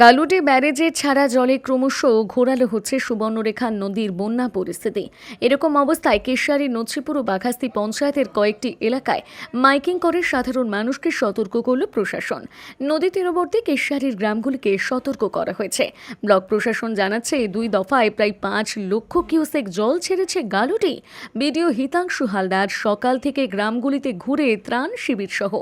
গালুটি ব্যারেজে ছাড়া জলে ক্রমশ ঘোরালো হচ্ছে সুবর্ণরেখা নদীর বন্যা পরিস্থিতি। এরকম অবস্থায় কেশিয়ারি নছিপুর ও বাঘাস্তি পঞ্চায়েতের কয়েকটি এলাকায় মাইকিং করে সাধারণ মানুষকে সতর্ক করল প্রশাসন। নদী তীরবর্তী কেশিয়ারির গ্রামগুলিকে সতর্ক করা হয়েছে। ব্লক প্রশাসন জানাচ্ছে দুই দফায় প্রায় পাঁচ লক্ষ কিউসেক জল ছেড়েছে গালুটি বিডিও হিতাংশু হালদার সকাল থেকে গ্রামগুলিতে ঘুরে ত্রাণ শিবির সহ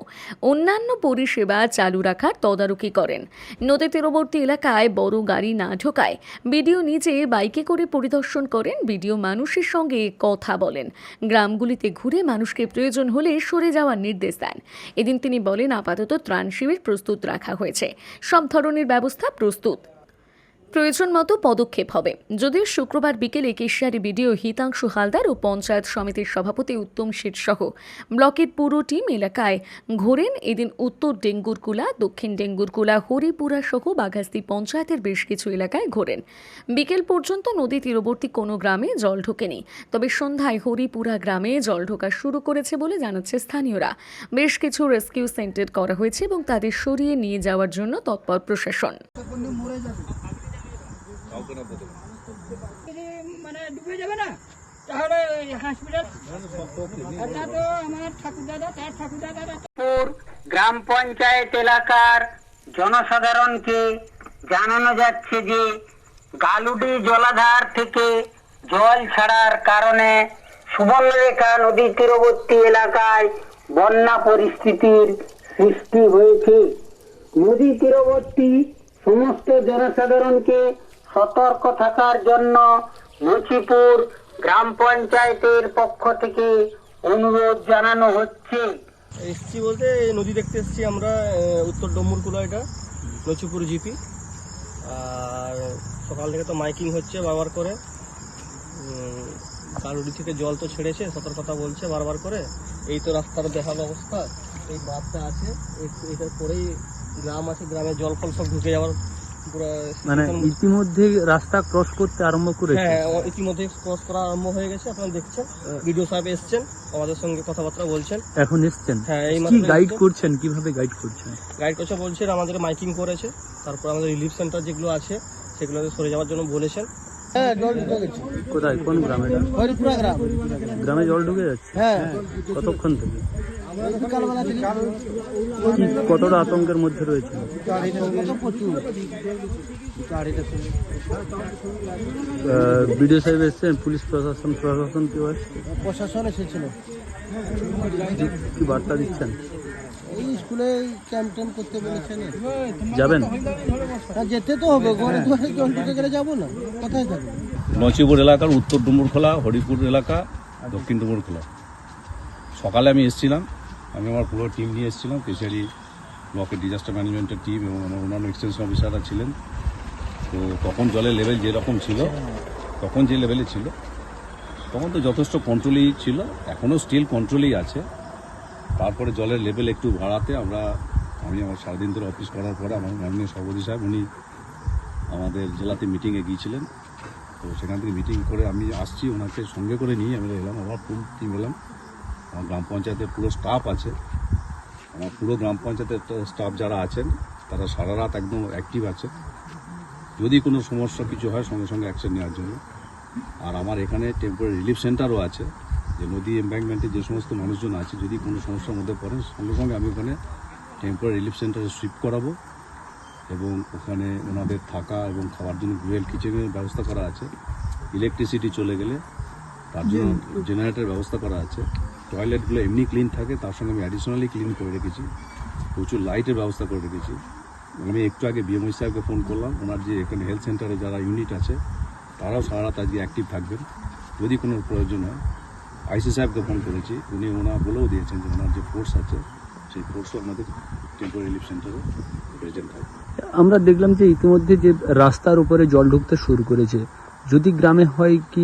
অন্যান্য পরিষেবা চালু রাখার তদারকি করেন। নদী তীরবর্তী এলাকায় বড় গাড়ি না ঢোকায় বিডিও নিজে বাইকে করে পরিদর্শন করেন, বিডিও মানুষের সঙ্গে কথা বলেন। গ্রামগুলিতে ঘুরে মানুষকে প্রয়োজন হলে সরে যাওয়ার নির্দেশ দেন। এদিন তিনি বলেন, আপাতত ত্রাণ শিবির প্রস্তুত রাখা হয়েছে। সব ধরনের ব্যবস্থা প্রস্তুত। প্রয়োজন মতো পদক্ষেপ হবে। যদিও শুক্রবার বিকেলে কেশিয়ারি বিডিও হিতাংশু হালদার ও পঞ্চায়েত সমিতির সভাপতি উত্তম সহ ব্লকের পুরো টিম এলাকায় ঘোরেন। এদিন উত্তর ডেঙ্গুরকুলা, দক্ষিণ ডেঙ্গুরকুলা, হরিপুরা সহ বাঘাস্তি পঞ্চায়েতের বেশ কিছু এলাকায় ঘোরেন। বিকেল পর্যন্ত নদী তীরবর্তী কোনো গ্রামে জল ঢোকেনি। তবে সন্ধ্যায় হরিপুরা গ্রামে জল ঢোকা শুরু করেছে বলে জানাচ্ছে স্থানীয়রা। বেশ কিছু রেস্কিউ সেন্টার করা হয়েছে এবং তাদের সরিয়ে নিয়ে যাওয়ার জন্য তৎপর প্রশাসন। যদি মানে ডুবে যাবে না? তাহলে হসপিটাল তো আমার ঠাকুর দাদা তার ঠাকুর দাদা গ্রাম পঞ্চায়েত এলাকার জনসাধারণকে জানানো যাচ্ছে যে গালুডি জলাধার থেকে জল ছাড়ার কারণে সুবর্ণরেখা নদী তীরবর্তী এলাকায় বন্যা পরিস্থিতির সৃষ্টি হয়েছে। নদী তীরবর্তী সমস্ত জনসাধারণকে সতর্ক থাকার জন্য নচিপুর গ্রাম পঞ্চায়েতের পক্ষ থেকে অনুরোধ জানানো হচ্ছে। এসছি বলতে নদী দেখতে এসছি আমরা উত্তর ডম্বুরকুলা এটা লচিপুর জিপি। আর সকাল থেকে তো মাইকিং হচ্ছে বারবার করে। উম, থেকে জল তো ছেড়েছে সতর্কতা বলছে বারবার করে। এই তো রাস্তার বেহাল অবস্থা এই বাঁধটা আছে এটার পরেই গ্রাম আছে গ্রামে জল ফল সব ঢুকে যাওয়ার মানে ইতিমধ্যে রাস্তা ক্রস করতে আরম্ভ করেছে। হ্যাঁ ইতিমধ্যে ক্রস করা আরম্ভ হয়ে গেছে আপনারা দেখছেন। ভিডিও সাহেব এসছেন আমাদের সঙ্গে কথাবার্তা বলছেন। এখন এসছেন? হ্যাঁ এই কি গাইড করছেন? কীভাবে গাইড করছেন? গাইড কোচা বলছেন আমাদের মাইকিং করেছে তারপর আমাদের রিলিফ সেন্টার যেগুলো আছে সেগুলোতে সরে যাওয়ার জন্য বলেছেন। হ্যাঁ জল ঢুকে গেছে। কোথায়? কোন গ্রামে হরিপুরা গ্রাম। গ্রামে জল ঢুকে যাচ্ছে? হ্যাঁ কতক্ষণ থেকে? কতটা আতঙ্কের মধ্যে রয়েছে? বিডিও সাহেব এসছেন পুলিশ প্রশাসন প্রশাসন কেউ প্রশাসন এসেছিল। কি বার্তা দিচ্ছেন? এই স্কুলে ক্যাম্প ট্যাম্প করতে বলেছেন যাবেন? যেতে তো হবে ঘরে ঘরে জল গেলে যাব না। কোথায় নচিপুর এলাকার উত্তর ডুমুরখোলা হরিপুর এলাকা দক্ষিণ ডুমুরখোলা। সকালে আমি এসেছিলাম। আমি আমার পুরো টিম নিয়ে এসেছিলাম কেশিয়ারি ব্লকের ডিজাস্টার ম্যানেজমেন্টের টিম এবং আমার অন্যান্য এক্সটেনশন অফিসাররা ছিলেন। তো তখন জলের লেভেল যেরকম ছিল, তখন যে লেভেলে ছিল, তখন তো যথেষ্ট কন্ট্রোলেই ছিল এখনও স্টিল কন্ট্রোলেই আছে। তারপরে জলের লেভেল একটু বাড়াতে আমরা, আমি আমার সারাদিন ধরে অফিস করার পরে আমার মাননীয় সভাপতি সাহেব, উনি আমাদের জেলাতে মিটিংয়ে গিয়েছিলেন। তো সেখান থেকে মিটিং করে আমি আসছি, ওনাকে সঙ্গে করে নিয়ে আমি এলাম, আবার ফুল টিম এলাম। আমার গ্রাম পঞ্চায়েতের পুরো স্টাফ আছে। আমার পুরো গ্রাম পঞ্চায়েতের স্টাফ যারা আছেন তারা সারা রাত একদম অ্যাক্টিভ আছে। যদি কোনো সমস্যা কিছু হয় সঙ্গে সঙ্গে অ্যাকশন নেওয়ার জন্য। আর আমার এখানে টেম্পোরারি রিলিফ সেন্টারও আছে যে নদী এম্বাঙ্কমেন্টে যে সমস্ত মানুষজন আছে যদি কোনো সমস্যার মধ্যে পড়েন সঙ্গে সঙ্গে আমি ওখানে টেম্পোরারি রিলিফ সেন্টারে শিফট করাবো। এবং ওখানে ওনাদের থাকা এবং খাওয়ার জন্য গ্রুয়েল কিচেনের ব্যবস্থা করা আছে। ইলেকট্রিসিটি চলে গেলে তার জন্য জেনারেটর ব্যবস্থা করা আছে। টয়লেটগুলো এমনি ক্লিন থাকে, তার সঙ্গে আমি অ্যাডিশনালি ক্লিন করে রেখেছি। প্রচুর লাইটের ব্যবস্থা করে রেখেছি। আমি একটু আগে বিএমআই সাহেবকে ফোন করলাম, ওনার যে এখানে হেলথ সেন্টারে যারা ইউনিট আছে, তারাও সারা রাত আজকে অ্যাক্টিভ থাকবেন, যদি কোনো প্রয়োজন হয়। আইসি সাহেবকে ফোন করেছি, উনি ওনার বলেও দিয়েছেন যে ওনার যে ফোর্স আছে, সেই ফোর্সও আমাদের টেম্পোরারি রিলিফ সেন্টারে প্রেজেন্ট থাকবে। আমরা দেখলাম যে ইতিমধ্যে যে রাস্তার উপরে জল ঢুকতে শুরু করেছে যদি গ্রামে হয় কি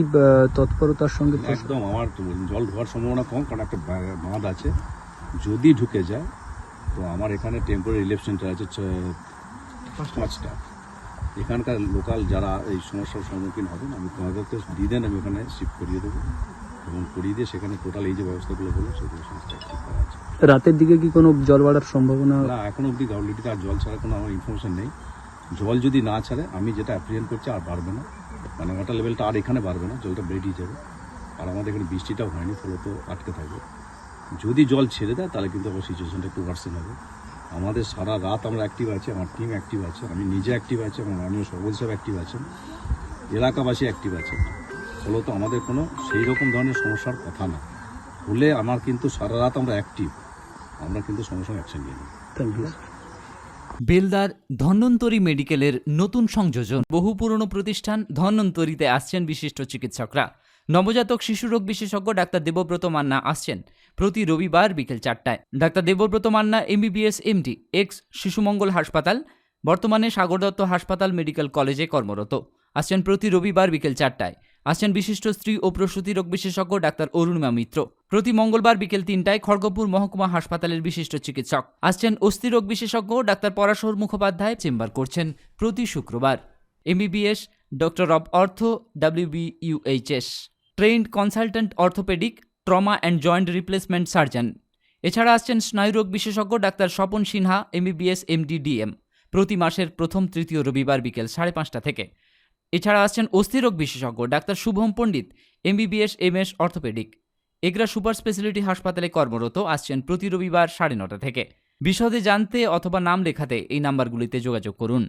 তৎপরতার সঙ্গে একদম আমার তো জল ঢোকার সম্ভাবনা কম কারণ একটা বাঁধ আছে। যদি ঢুকে যায় তো আমার এখানে টেম্পোরারি রিলিফ সেন্টার আছে পাঁচটা। এখানকার লোকাল যারা এই সমস্যার সম্মুখীন হবেন আমি তোমাদেরকে দিয়ে দেন আমি ওখানে শিফট করিয়ে দেবো। এবং করিয়ে দিয়ে সেখানে টোটাল এই যে ব্যবস্থাগুলো হলো সেগুলো সমস্ত ঠিক করা আছে। রাতের দিকে কি কোনো জল বাড়ার সম্ভাবনা না এখন অবধি গাউলিটিতে আর জল ছাড়া কোনো আমার ইনফরমেশন নেই। জল যদি না ছাড়ে, আমি যেটা অ্যাপ্রিয়েন্ট করছি আর বাড়বে না। মানে ওয়াটার লেভেলটা আর এখানে বাড়বে না, জলটা বেরিয়ে যাবে। আর আমাদের এখানে বৃষ্টিটাও হয়নি ফলে তো আটকে থাকবে। যদি জল ছেড়ে দেয়, তাহলে কিন্তু আবার সিচুয়েশনটা একটু ওয়ার্সেন হবে। আমাদের সারা রাত আমরা অ্যাক্টিভ আছি, আমার টিম অ্যাক্টিভ আছে, আমি নিজে অ্যাক্টিভ আছি, আমার মাননীয় সবল সাহেব অ্যাক্টিভ আছেন, এলাকাবাসী অ্যাক্টিভ আছেন। ফলত আমাদের কোনো সেই রকম ধরনের সমস্যার কথা না। হলে আমার কিন্তু সারা রাত আমরা অ্যাক্টিভ আমরা কিন্তু সঙ্গে অ্যাকশন নিয়ে নিই। থ্যাংক ইউ বেলদার ধন্বন্তরী মেডিকেলের নতুন সংযোজন। বহু পুরনো প্রতিষ্ঠান ধন্বন্তরীতে আসছেন বিশিষ্ট চিকিৎসকরা। নবজাতক শিশুরোগ বিশেষজ্ঞ ডাক্তার দেবব্রত মান্না আসছেন প্রতি রবিবার বিকেল চারটায়। Doctor Debabrata Manna, MBBS, MD, ex, শিশুমঙ্গল হাসপাতাল, বর্তমানে সাগর দত্ত হাসপাতাল মেডিকেল কলেজে কর্মরত। আসছেন প্রতি রবিবার বিকেল চারটায়। আসছেন বিশিষ্ট স্ত্রী ও প্রসূতি রোগ বিশেষজ্ঞ ডাক্তার অরুণিমা মিত্র। প্রতি মঙ্গলবার বিকেল তিনটায় খড়গপুর মহকুমা হাসপাতালের বিশিষ্ট চিকিৎসক। আসছেন অস্থিরোগ বিশেষজ্ঞ ডাক্তার পরাশর মুখোপাধ্যায় চেম্বার করছেন প্রতি শুক্রবার। MBBS, doctor of ortho WBUHS trained consultant orthopaedic, trauma and joint replacement surgeon. এছাড়া আসছেন স্নায়ুরোগ বিশেষজ্ঞ doctor Swapan Sinha, MBBS, MD DM. প্রতি মাসের প্রথম তৃতীয় রবিবার বিকেল সাড়ে পাঁচটা থেকে। এছাড়া আসছেন অস্থিরোগ বিশেষজ্ঞ doctor Shubham Pandit, MBBS, MS, orthopaedic. Egra super speciality হাসপাতালে কর্মরত, আসছেন প্রতি রবিবার সাড়ে নটা থেকে। বিশদে জানতে অথবা নাম লেখাতে এই নাম্বারগুলিতে যোগাযোগ করুন।